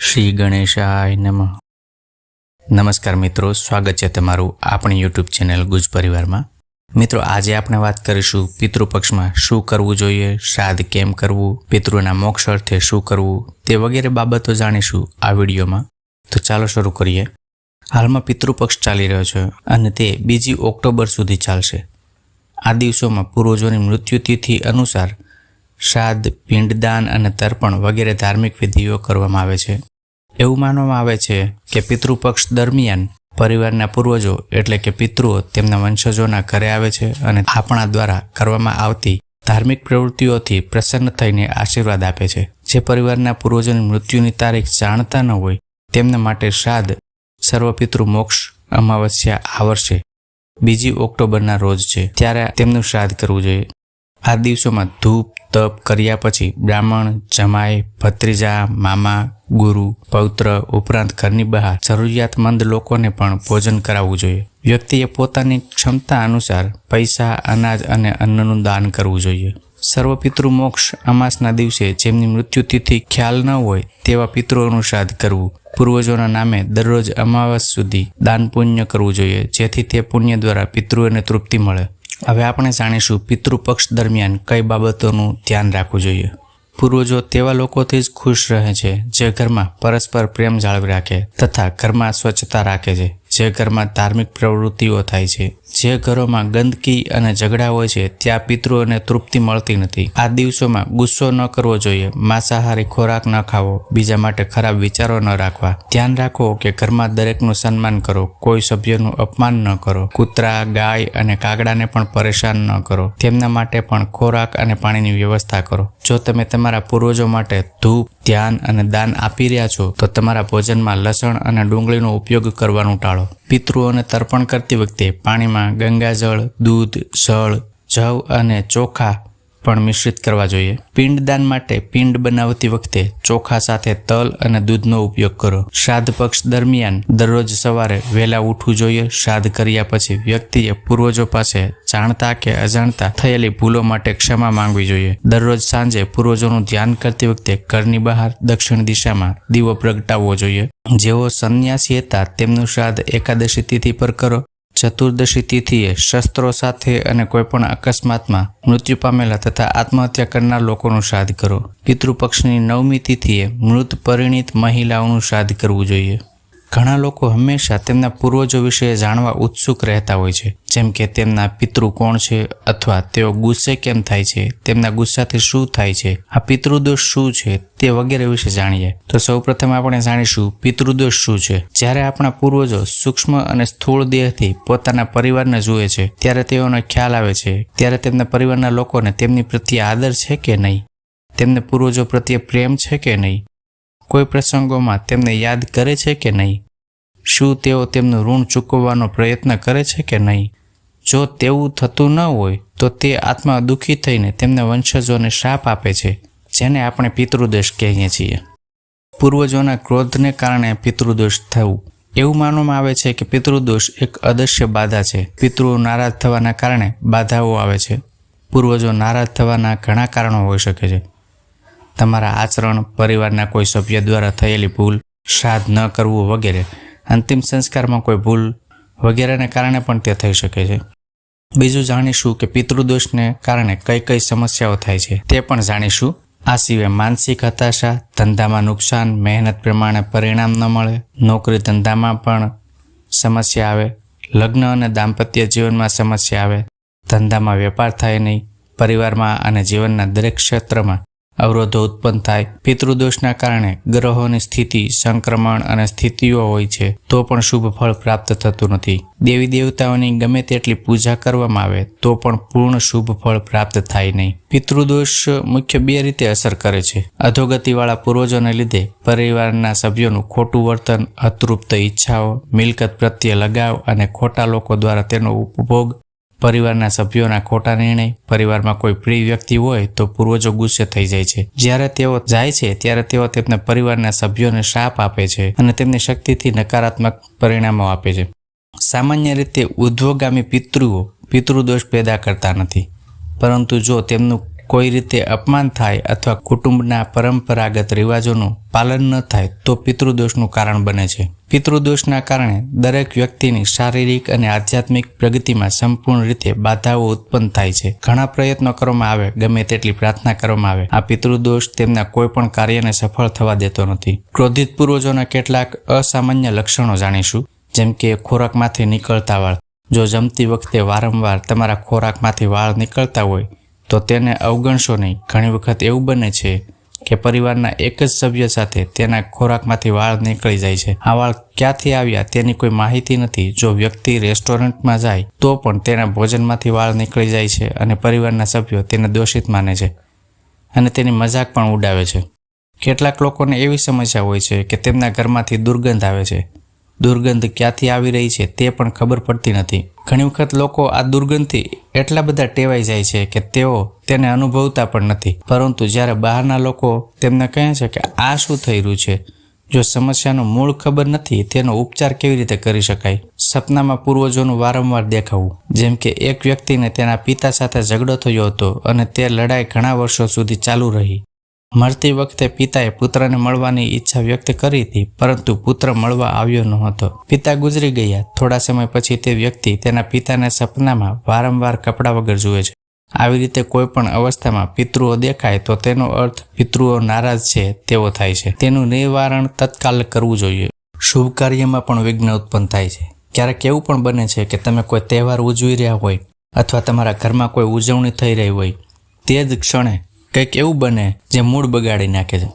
શ્રી ગણેશાય નમઃ. નમસ્કાર મિત્રો, સ્વાગત છે તમારું આપણી યુટ્યુબ ચેનલ ગુજ પરિવારમાં. મિત્રો, આજે આપણે વાત કરીશું પિતૃપક્ષમાં શું કરવું જોઈએ, શ્રાદ્ધ કેમ કરવું, પિતૃના મોક્ષ અર્થે શું કરવું, તે વગેરે બાબતો જાણીશું આ વિડીયોમાં. તો ચાલો શરૂ કરીએ. હાલમાં પિતૃપક્ષ ચાલી રહ્યો છે અને તે બીજી ઓક્ટોબર સુધી ચાલશે. આ દિવસોમાં પૂર્વજોની મૃત્યુતિથિ અનુસાર શ્રાદ્ધ, પિંડદાન અને તર્પણ વગેરે ધાર્મિક વિધિઓ કરવામાં આવે છે. એવું માનવામાં આવે છે કે પિતૃપક્ષ દરમિયાન પરિવારના પૂર્વજો એટલે કે પિતૃઓ તેમના વંશજોના ઘરે આવે છે અને આપણા દ્વારા કરવામાં આવતી ધાર્મિક પ્રવૃત્તિઓથી પ્રસન્ન થઈને આશીર્વાદ આપે છે. જે પરિવારના પૂર્વજોની મૃત્યુની તારીખ જાણતા ન હોય, તેમના માટે શ્રાદ્ધ, સર્વપિતૃ મોક્ષ અમાવસ્યા આ વર્ષે બીજી ઓક્ટોબરના રોજ છે. ત્યારે તેમનું શ્રાદ્ધ કરવું જોઈએ. આ દિવસોમાં ધૂપ તપ કર્યા પછી બ્રાહ્મણ, જમાઈ, ભત્રીજા, મામા, ગુરુ, પૌત્ર, ઉપરાંત ઘરની બહાર જરૂરિયાતમંદ લોકોને પણ ભોજન કરાવવું જોઈએ. વ્યક્તિએ પોતાની ક્ષમતા અનુસાર પૈસા, અનાજ અને અન્નનું દાન કરવું જોઈએ. સર્વ મોક્ષ અમાસના દિવસે જેમની મૃત્યુતિથિ ખ્યાલ ન હોય તેવા પિતૃઓનું શ્રાદ્ધ કરવું. પૂર્વજોના નામે દરરોજ અમાવાસ સુધી દાન પુણ્ય કરવું જોઈએ, જેથી તે પુણ્ય દ્વારા પિતૃઓને તૃપ્તિ મળે. હવે આપણે જાણીશું પિતૃપક્ષ દરમિયાન કઈ બાબતોનું ધ્યાન રાખવું જોઈએ. પૂર્વજો તેવા લોકોથી જ ખુશ રહે છે જે ઘરમાં પરસ્પર પ્રેમ જાળવી રાખે તથા ઘરમાં સ્વચ્છતા રાખે છે. જે ઘરમાં ધાર્મિક પ્રવૃત્તિઓ થાય છે, જે ઘરોમાં ગંદકી અને ઝઘડા હોય છે, ત્યાં પિતૃઓને તૃપ્તિ મળતી નથી. આ દિવસોમાં ગુસ્સો ન કરવો જોઈએ, માંસાહારી ખોરાક ન ખાવો, બીજા માટે ખરાબ વિચારો ન રાખવા. ધ્યાન રાખો કે ઘરમાં દરેકનું સન્માન કરો, કોઈ સભ્યનું અપમાન ન કરો. કૂતરા, ગાય અને કાગડાને પણ પરેશાન ન કરો. તેમના માટે પણ ખોરાક અને પાણીની વ્યવસ્થા કરો. જો તમે તમારા પૂર્વજો માટે ધૂપ, ધ્યાન અને દાન આપી રહ્યા છો, તો તમારા ભોજનમાં લસણ અને ડુંગળીનો ઉપયોગ કરવાનું ટાળો. પિતૃઓને તર્પણ કરતી વખતે પાણીમાં ગંગાજળ દૂધ જળ જવ અને ચોખા પણ મિશ્રિત કરવા જોઈએ. પિંડદાન માટે પિંડ બનાવતી વખતે ચોખા સાથે તલ અને દૂધનો ઉપયોગ કરો. શ્રાદ્ધ પક્ષ દરમિયાન દરરોજ સવારે વહેલા ઉઠવું જોઈએ. શ્રાદ્ધ કર્યા પછી વ્યક્તિએ પૂર્વજો પાસે જાણતા કે અજાણતા થયેલી ભૂલો માટે ક્ષમા માંગવી જોઈએ. દરરોજ સાંજે પૂર્વજોનું ધ્યાન કરતી વખતે ઘરની બહાર દક્ષિણ દિશામાં દીવો પ્રગટાવવો જોઈએ. જેઓ સંન્યાસી હતા, તેમનું શ્રાદ્ધ એકાદશી તિથિ પર કરો. ચતુર્દશી તિથિએ શસ્ત્રો સાથે અને કોઈપણ અકસ્માતમાં મૃત્યુ પામેલા તથા આત્મહત્યા કરનાર લોકોનું શ્રાદ્ધ કરો. પિતૃપક્ષની નવમી તિથિએ મૃત પરિણીત મહિલાઓનું શ્રાદ્ધ કરવું જોઈએ. ઘણા લોકો હંમેશા તેમના પૂર્વજો વિશે જાણવા ઉત્સુક રહેતા હોય છે. જેમ કે તેમના પિતૃ કોણ છે અથવા તેઓ ગુસ્સે કેમ થાય છે? તેમના ગુસ્સાથી શું થાય છે? આ પિતૃદોષ શું છે? તે વગેરે વિશે જાણીએ. તો સૌપ્રથમ આપણે જાણીશું પિતૃદોષ શું છે. જ્યારે આપણા પૂર્વજો સૂક્ષ્મ અને સ્થૂળ દેહથી પોતાના પરિવારને જુએ છે, ત્યારે તેઓને ખ્યાલ આવે છે. ત્યારે તેમના પરિવારના લોકોને તેમની પ્રત્યે આદર છે કે નહીં? તેમને પૂર્વજો પ્રત્યે પ્રેમ છે કે નહીં? કોઈ પ્રસંગોમાં તેમને યાદ કરે છે કે નહીં? શું તેઓ તેમનું ઋણ ચૂકવવાનો પ્રયત્ન કરે છે કે નહીં? જો તેવું થતું ન હોય, તો તે આત્મા દુઃખી થઈને તેમના વંશજોને શ્રાપ આપે છે, જેને આપણે પિતૃદોષ કહીએ છીએ. પૂર્વજોના ક્રોધને કારણે પિતૃદોષ થવું. એવું માનવામાં આવે છે કે પિતૃદોષ એક અદશ્ય બાધા છે. પિતૃઓ નારાજ થવાના કારણે બાધાઓ આવે છે. પૂર્વજો નારાજ થવાના ઘણા કારણો હોઈ શકે છે. તમારા આચરણ, પરિવારના કોઈ સભ્ય દ્વારા થયેલી ભૂલ શ્રાદ્ધ ન કરવું વગેરે, અંતિમ સંસ્કારમાં કોઈ ભૂલ વગેરેને કારણે પણ તે થઈ શકે છે. બીજું જાણીશું કે પિતૃદોષને કારણે કઈ કઈ સમસ્યાઓ થાય છે. તે પણ જાણીશું. આ સિવાય માનસિક હતાશા, ધંધામાં નુકસાન, મહેનત પ્રમાણે પરિણામ ન મળે, નોકરી ધંધામાં પણ સમસ્યા આવે, લગ્ન અને દાંપત્ય જીવનમાં સમસ્યા આવે, ધંધામાં વેપાર થાય નહીં, પરિવારમાં અને જીવનના દરેક ક્ષેત્રમાં અવરોધો ઉત્પન્ન થાય. પિતૃદોષના કારણે ગ્રહોની સ્થિતિ, સંક્રમણ અને સ્થિતિઓ હોય છે, તો પણ શુભ ફળ પ્રાપ્ત થતું નથી. દેવી દેવતાઓની ગમે તેટલી પૂજા કરવામાં આવે, તો પણ પૂર્ણ શુભ ફળ પ્રાપ્ત થાય નહીં. પિતૃદોષ મુખ્ય બે રીતે અસર કરે છે. અધોગતિવાળા પૂર્વજોને લીધે પરિવારના સભ્યોનું ખોટું વર્તન, અતૃપ્ત ઈચ્છાઓ, મિલકત પ્રત્યે લગાવ અને ખોટા લોકો દ્વારા તેનો ઉપભોગ પરિવારના સભ્યોના ખોટા નિર્ણય, પરિવારમાં કોઈ પ્રિય વ્યક્તિ હોય તો પૂર્વજો ગુસ્સે થઈ જાય છે. જ્યારે તેઓ જાય છે, ત્યારે તેઓ તેમના પરિવારના સભ્યોને શાપ આપે છે અને તેમની શક્તિથી નકારાત્મક પરિણામો આપે છે. સામાન્ય રીતે ઉદ્વગામી પિતૃઓ પિતૃદોષ પેદા કરતા નથી. પરંતુ જો તેમનું કોઈ રીતે અપમાન થાય અથવા કુટુંબના પરંપરાગત રિવાજોનું પાલન ન થાય, તો પિતૃદોષનું કારણ બને છે. પિતૃદોષના કારણે દરેક વ્યક્તિની શારીરિક અને આધ્યાત્મિક પ્રગતિમાં સંપૂર્ણ રીતે બાધાઓ ઉત્પન્ન થાય છે. ઘણા પ્રયત્નો કરવામાં આવે, ગમે તેટલી પ્રાર્થના કરવામાં આવે. આ પિતૃદોષ તેમના કોઈ પણ કાર્યને સફળ થવા દેતો નથી. ક્રોધિત પૂર્વજોના કેટલાક અસામાન્ય લક્ષણો જાણીશું, જેમ કે ખોરાકમાંથી નીકળતા વાળ. જો જમતી વખતે વારંવાર તમારા ખોરાકમાંથી વાળ નીકળતા હોય તો તેને અવગણશો નહીં. ઘણી વખત એવું બને છે કે પરિવારના એક જ સભ્ય સાથે તેના ખોરાકમાંથી વાળ નીકળી જાય છે. આ વાળ ક્યાંથી આવ્યા તેની કોઈ માહિતી નથી. જો વ્યક્તિ રેસ્ટોરન્ટમાં જાય, તો પણ તેના ભોજનમાંથી વાળ નીકળી જાય છે અને પરિવારના સભ્યો તેને દોષિત માને છે અને તેની મજાક પણ ઉડાવે છે. કેટલાક લોકોને એવી સમસ્યા હોય છે કે તેમના ઘરમાંથી દુર્ગંધ આવે છે. દુર્ગંધ ક્યાંથી આવી રહી છે તે પણ ખબર પડતી નથી. ઘણી વખત લોકો આ દુર્ગંધથી એટલા બધા ટેવાઈ જાય છે કે તેઓ તેને અનુભવતા પણ નથી. પરંતુ જ્યારે બહારના લોકો તેમને કહે છે કે આ શું થઈ રહ્યું છે? જો સમસ્યાનું મૂળ ખબર નથી, તેનો ઉપચાર કેવી રીતે કરી શકાય? સપનામાં પૂર્વજોનું વારંવાર દેખાવું. જેમ કે એક વ્યક્તિને તેના પિતા સાથે ઝઘડો થયો હતો અને તે લડાઈ ઘણા વર્ષો સુધી ચાલુ રહી. મરતી વખતે પિતાએ પુત્રને મળવાની ઈચ્છા વ્યક્ત કરી હતી, પરંતુ પુત્ર મળવા આવ્યો ન હતો. પિતા ગુજરી ગયા. થોડા સમય પછી તે વ્યક્તિ તેના પિતાને સપનામાં વારંવાર કપડા વગર જુએ છે. આવી રીતે કોઈ પણ અવસ્થામાં પિતૃઓ દેખાય તો તેનો અર્થ પિતૃઓ નારાજ છે તેવો થાય છે. તેનું નિવારણ તત્કાલ કરવું જોઈએ. શુભ કાર્યમાં પણ વિઘ્ન ઉત્પન્ન થાય છે. ક્યારેક એવું પણ બને છે કે તમે કોઈ તહેવાર ઉજવી રહ્યા હોય અથવા તમારા ઘરમાં કોઈ ઉજવણી થઈ રહી હોય, તે જ ક્ષણે કંઈક એવું બને જે મૂડ બગાડી નાખે છે.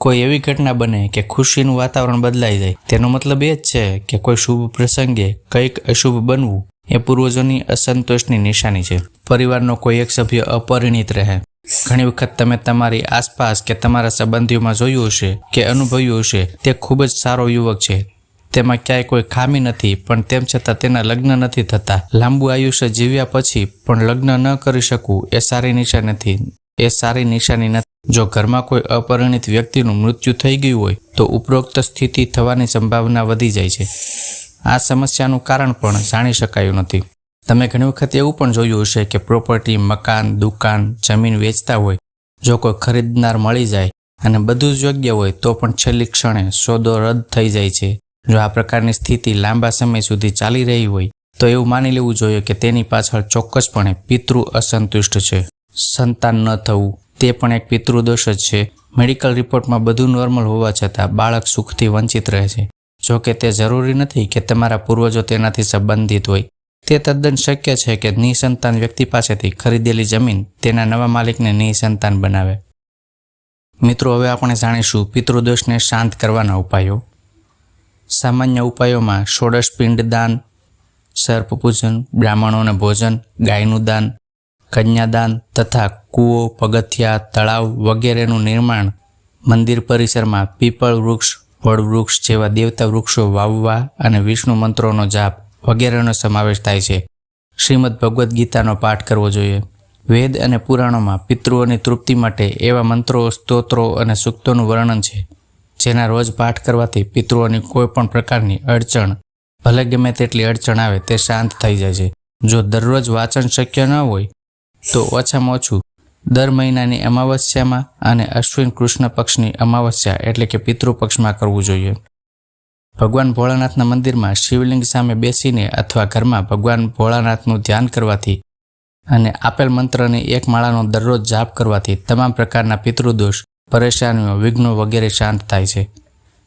કોઈ એવી ઘટના બને કે ખુશીનું વાતાવરણ બદલાઈ જાય. તેનો મતલબ એ જ છે કે કોઈ શુભ પ્રસંગે કંઈક અશુભ બનવું એ પૂર્વજોની અસંતોષની નિશાની છે. પરિવારનો કોઈ એક સભ્ય અપરિણિત રહે. ઘણી વખત તમે તમારી આસપાસ કે તમારા સંબંધીઓમાં જોયું હશે કે અનુભવ્યું હશે, તે ખૂબ જ સારો યુવક છે. તેમાં ક્યાંય કોઈ ખામી નથી, પણ તેમ છતાં તેના લગ્ન નથી થતા. લાંબુ આયુષ્ય જીવ્યા પછી પણ લગ્ન ન કરી શકવું એ સારી નિશાની નથી. એ સારી નિશાની નથી. જો ઘરમાં કોઈ અપરિણિત વ્યક્તિનું મૃત્યુ થઈ ગયું હોય, તો ઉપરોક્ત સ્થિતિ થવાની સંભાવના વધી જાય છે. આ સમસ્યાનું કારણ પણ જાણી શકાયું નથી. તમે ઘણી વખત એવું પણ જોયું હશે કે પ્રોપર્ટી, મકાન, દુકાન, જમીન વેચતા હોય, જો કોઈ ખરીદનાર મળી જાય અને બધું જ યોગ્ય હોય, તો પણ છેલ્લી ક્ષણે સોદો રદ થઈ જાય છે. જો આ પ્રકારની સ્થિતિ લાંબા સમય સુધી ચાલી રહી હોય, તો એવું માની લેવું જોઈએ કે તેની પાછળ ચોક્કસપણે પિતૃ અસંતુષ્ટ છે. સંતાન ન થવું. તે પણ એક પિતૃદોષ જ છે. મેડિકલ રિપોર્ટમાં બધું નોર્મલ હોવા છતાં બાળક સુખથી વંચિત રહે છે. જો કે તે જરૂરી નથી કે તમારા પૂર્વજો તેનાથી સંબંધિત હોય. તે તદ્દન શક્ય છે કે નિસંતાન વ્યક્તિ પાસેથી ખરીદેલી જમીન તેના નવા માલિકને નિસંતાન બનાવે. મિત્રો, હવે આપણે જાણીશું પિતૃદોષને શાંત કરવાના ઉપાયો. સામાન્ય ઉપાયોમાં ષોડશ પિંડદાન સર્પપૂજન, બ્રાહ્મણોને ભોજન, ગાયનું દાન કન્યાદાન તથા કૂવો, પગથિયા, તળાવ વગેરેનું નિર્માણ મંદિર પરિસરમાં પીપળ વૃક્ષ વડવૃક્ષ જેવા દેવતા વૃક્ષો વાવવા અને વિષ્ણુ મંત્રોનો જાપ વગેરેનો સમાવેશ થાય છે. શ્રીમદ ભગવદ્ ગીતાનો પાઠ કરવો જોઈએ. વેદ અને પુરાણોમાં પિતૃઓની તૃપ્તિ માટે એવા મંત્રો, સ્તોત્રો અને સૂક્તોનું વર્ણન છે. જેના રોજ પાઠ કરવાથી પિતૃઓની કોઈ પણ પ્રકારની અડચણ, ભલે ગમે તેટલી અડચણ આવે, તે શાંત થઈ જાય છે. જો દરરોજ વાંચન શક્ય ન હોય તો ઓછામાં ઓછું દર મહિનાની અમાવસ્યામાં અને અશ્વિન કૃષ્ણ પક્ષની અમાવસ્યા એટલે કે પિતૃ પક્ષમાં કરવું જોઈએ. ભગવાન ભોળાનાથના મંદિરમાં શિવલિંગ સામે બેસીને અથવા ઘરમાં ભગવાન ભોળાનાથનું ધ્યાન કરવાથી અને આપેલ મંત્રની એક માળાનો દરરોજ જાપ કરવાથી તમામ પ્રકારના પિતૃદોષ, પરેશાનીઓ, વિઘ્નો વગેરે શાંત થાય છે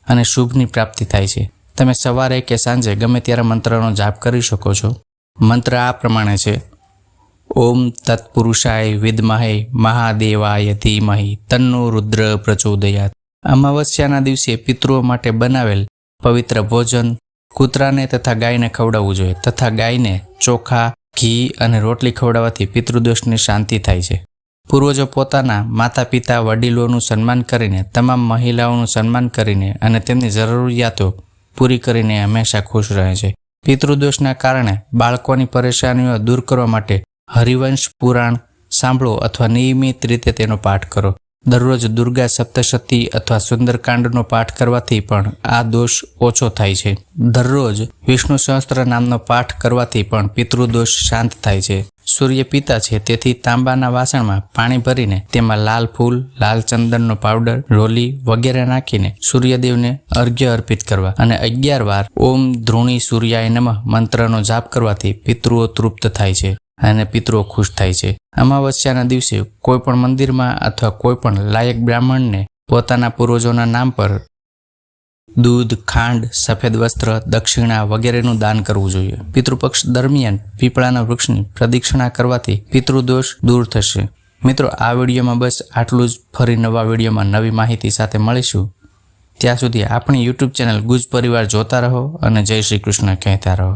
અને શુભની પ્રાપ્તિ થાય છે. તમે સવારે કે સાંજે ગમે ત્યારે મંત્રનો જાપ કરી શકો છો. મંત્ર આ પ્રમાણે છે. ઓમ તત્પુરુષાય વિદ્મહે મહાદેવાય ધીમહિ તન્નો રુદ્ર પ્રચોદયાત. અમાવસ્યાના દિવસે પિતૃઓ માટે બનાવેલ પવિત્ર ભોજન કૂતરાને તથા ગાયને ખવડાવવું જોઈએ. તથા ગાયને ચોખા, ઘી અને રોટલી ખવડાવવાથી પિતૃદોષની શાંતિ થાય છે. પૂર્વજો પોતાના માતા પિતા વડીલોનું સન્માન કરીને, તમામ મહિલાઓનું સન્માન કરીને અને તેમની જરૂરિયાતો પૂરી કરીને હંમેશા ખુશ રહે છે. પિતૃદોષના કારણે બાળકોની પરેશાનીઓ દૂર કરવા માટે હરિવંશ પુરાણ સાંભળો અથવા નિયમિત રીતે તેનો પાઠ કરો. દરરોજ દુર્ગા સપ્તશતી અથવા સુંદરકાંડનો પાઠ કરવાથી પણ આ દોષ ઓછો થાય છે. દરરોજ વિષ્ણુ સહસ્ત્ર નામનો પાઠ કરવાથી પણ પિતૃદોષ શાંત થાય છે. સૂર્ય પિતા છે તેથી તાંબાના વાસણમાં પાણી ભરીને તેમાં લાલ ફૂલ, લાલ ચંદનનો પાવડર, રોલી વગેરે નાખીને સૂર્યદેવને અર્ઘ્ય અર્પિત કરવા અને અગિયાર વાર ઓમ ધ્રુણી સૂર્યાય નમઃ મંત્રનો જાપ કરવાથી પિતૃઓ તૃપ્ત થાય છે. અને પિતૃઓ ખુશ થાય છે. અમાવસ્યાના દિવસે કોઈ પણ મંદિરમાં અથવા કોઈ પણ લાયક બ્રાહ્મણને પોતાના પૂર્વજોના નામ પર દૂધ, ખાંડ, સફેદ વસ્ત્ર, દક્ષિણા વગેરેનું દાન કરવું જોઈએ. પિતૃપક્ષ દરમિયાન પીપળાના વૃક્ષની પ્રદક્ષિણા કરવાથી પિતૃદોષ દૂર થશે. મિત્રો, આ વિડીયોમાં બસ આટલું જ. ફરી નવા વિડીયોમાં નવી માહિતી સાથે મળીશું. ત્યાં સુધી આપણી યુટ્યુબ ચેનલ ગુજ પરિવાર જોતા રહો અને જય શ્રી કૃષ્ણ કહેતા રહો.